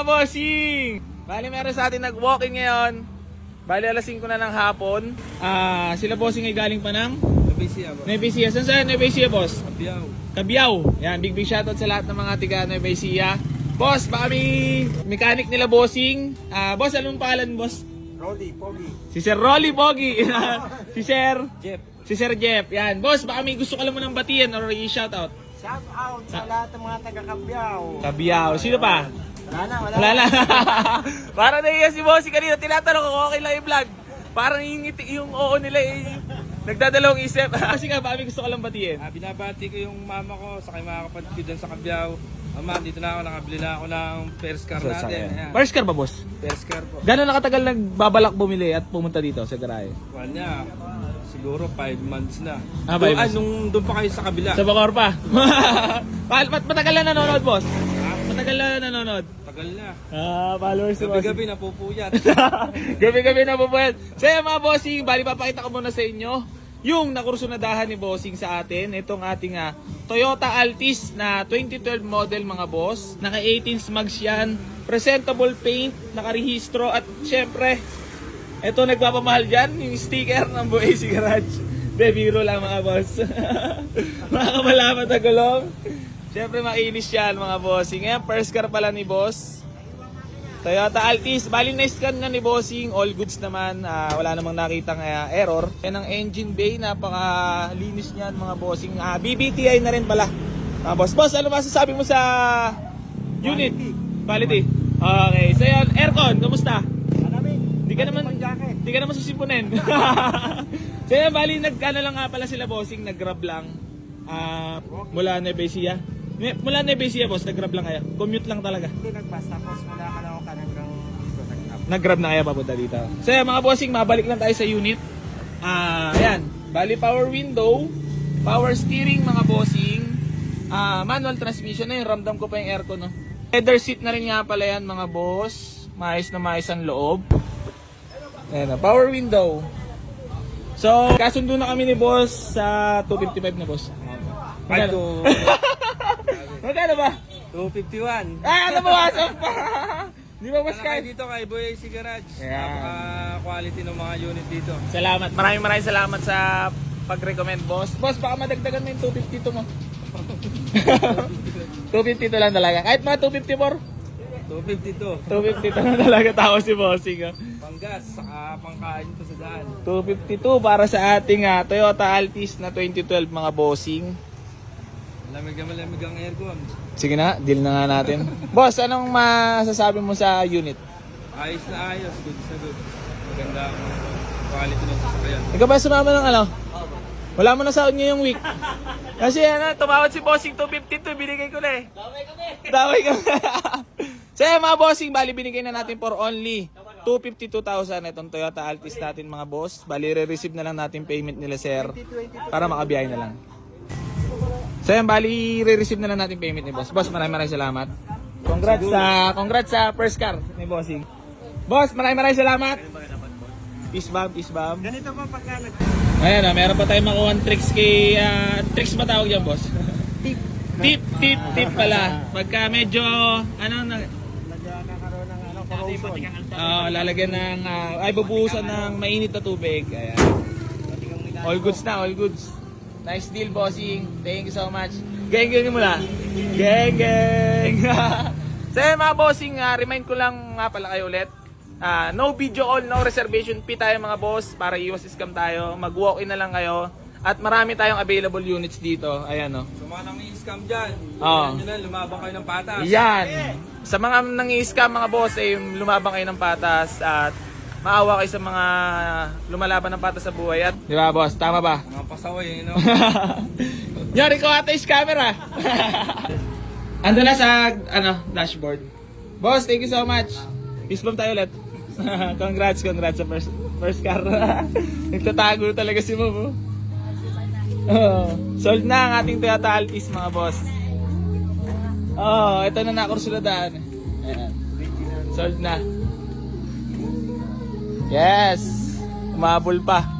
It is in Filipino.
mga bossing! Bali meron sa atin nag-walking ngayon. Bali alas 5 na ng hapon. Ah, sila bossing ay galing pa ng ako. Nueva Ecija. Saan saan Nueva Ecija, boss? Kabiyaw. Kabiyaw. Yan, big big shoutout sa lahat ng mga tiga Nueva Ecija. Boss, baka may mechanic nila bossing. Ah, boss, anong pangalan, boss? Rodi, Pogi. Si Sir Rolly Pogi. si Sir Jeff. Si Sir Jeff. Yan. Boss, baka may gusto ka lang mo ng batiin or i-shoutout. Shout out sa lahat ng mga taga-Kabiyaw. Kabiyaw. Sino pa? Wala na, wala, Wala na. Parang nahiya si Bossy kanina. Tinatanong ko, okay lang i-vlog. Parang yung, yung oo nila eh. Nagdadalawang isip. Kasi nga, may gusto ka lang batiin. Ah, binabati ko yung mama ko sa kay mga kapatid ko sa Kabiyaw. Mama, dito na ako, nakabili na ako ng first car natin. Ayan. First car ba, boss? First car po. Gano'n nakatagal nagbabalak bumili at pumunta dito sa garahe? Kuwan niya, siguro 5 months na. Ah, five months. nung doon pa kayo sa kabila. Sa Bacor pa. Pa- mat- matagal na nanonood, boss? Matagal na nanonood. tagal na. Ah, followers Bossy. Gabi-gabi napupuyat. Gabi-gabi na po po yan. So yan mga bossing, bali papakita ko muna sa inyo yung nakursunadahan ni bossing sa atin. Itong ating ah, Toyota Altis na 2012 model mga boss. Naka 18 smags yan. Presentable paint, nakarehistro at syempre, ito nagpapamahal dyan, yung sticker ng Boazy Garage. De, biro lang mga boss. mga kamalaman na gulong. Syempre makinis yan mga bossing. Ngayon, first car pala ni boss. Toyota Altis, bali na scan na ni Bossing, all goods naman, ah, wala namang nakitang ah, error. Yan ang engine bay, napaka linis niyan mga Bossing. Ah, BBTI na rin pala. Ah, boss, boss, ano masasabi mo sa unit? Quality. Okay, so yan, aircon, kamusta? Malamig. Di ka naman, jacket. di ka naman susipunin. so yan, bali, nag-ano lang nga pala sila Bossing, nag-grab lang. Ah, mula Nebesia. Mula Nebesia, boss, nag-grab lang kayo. Commute lang talaga. Hindi nagpas, tapos wala ka na ako hanggang dito nag-up. nag-grab na kaya papunta dito. So yan, mga bossing, mabalik lang tayo sa unit. Ah, ayan. Bali power window, power steering mga bossing, ah, manual transmission na yung ramdam ko pa yung aircon no. Leather seat na rin nga pala yan mga boss. Maayos na maayos ang loob. Ayan, ah, power window. So, kasundo na kami ni boss sa 255 na boss. To Magkano ba? 251. Ah, nabawasan pa! Di ba mas Kaya dito kay Boy AC Garage. Ayan. Napaka-quality ng mga unit dito. Salamat. Maraming maraming salamat sa pag-recommend, boss. Boss, baka madagdagan mo yung 252 mo. 252 lang talaga. Kahit mga 254, 252. 252 lang talaga tao si bossing. ah. Panggas, saka pangkain to sa daan. 252 para sa ating ah, Toyota Altis na 2012 mga bossing. Lamig na malamig ang aircon. Sige na, deal na nga natin. boss, anong masasabi mo sa unit? Ayos na ayos, good sa good. Maganda ang quality ng sasakyan. Ikaw ba sumama ng ano? Wala mo na sa niyo yung week. Kasi ano, tumawad si Bossing 252, binigay ko na eh. Damay kami. Damay kami. so yan mga Bossing, bali binigay na natin for only 252,000 itong Toyota Altis natin mga boss. Bali re-receive na lang natin payment nila sir para makabiyahe na lang. So yan, bali re-receive na lang natin payment ni boss. Boss, maraming maraming salamat. Congrats sa congrats sa first car ni Bossing. Boss, maraming maraming salamat. Peace bomb, peace bomb. Ganito pa pagka nag... Ayan na, meron pa tayong makuha tricks kay, ah, tricks ba tawag yan, boss? Tip. tip, tip, tip pala. Pagka medyo, ano, na, Nagkakaroon ng ano, corrosion. ah, lalagyan ng, ah, ay, bubuhusan ng mainit na tubig. Ayan. All goods na, all goods. Nice deal, bossing. Thank you so much. Gang muna. Gang, gang. so mga bossing, ah, remind ko lang nga pala kayo ulit. Ah, no video call, no reservation fee tayo mga boss para iwas scam tayo. Mag-walk-in na lang kayo. At marami tayong available units dito. Ayan, no. So mga nang i-scam dyan, Oo. yan na, lumabang kayo ng patas. Yan. Sa mga nangi-scam mga boss, eh, lumabang kayo ng patas at maawa kayo sa mga lumalaban ng patas sa buhay. At, di ba boss? Tama ba? Mga pasaway, you know? Yari ko ata is camera. Ando na sa ano, dashboard. Boss, thank you so much. Peace bomb tayo ulit. congrats, congrats sa first, first car. Nagtatago talaga si Mom. oh. Sold na ang ating Toyota Altis mga boss. Oh, ito na nakursuladaan. Ayan. Sold na. Yes. Umabol pa.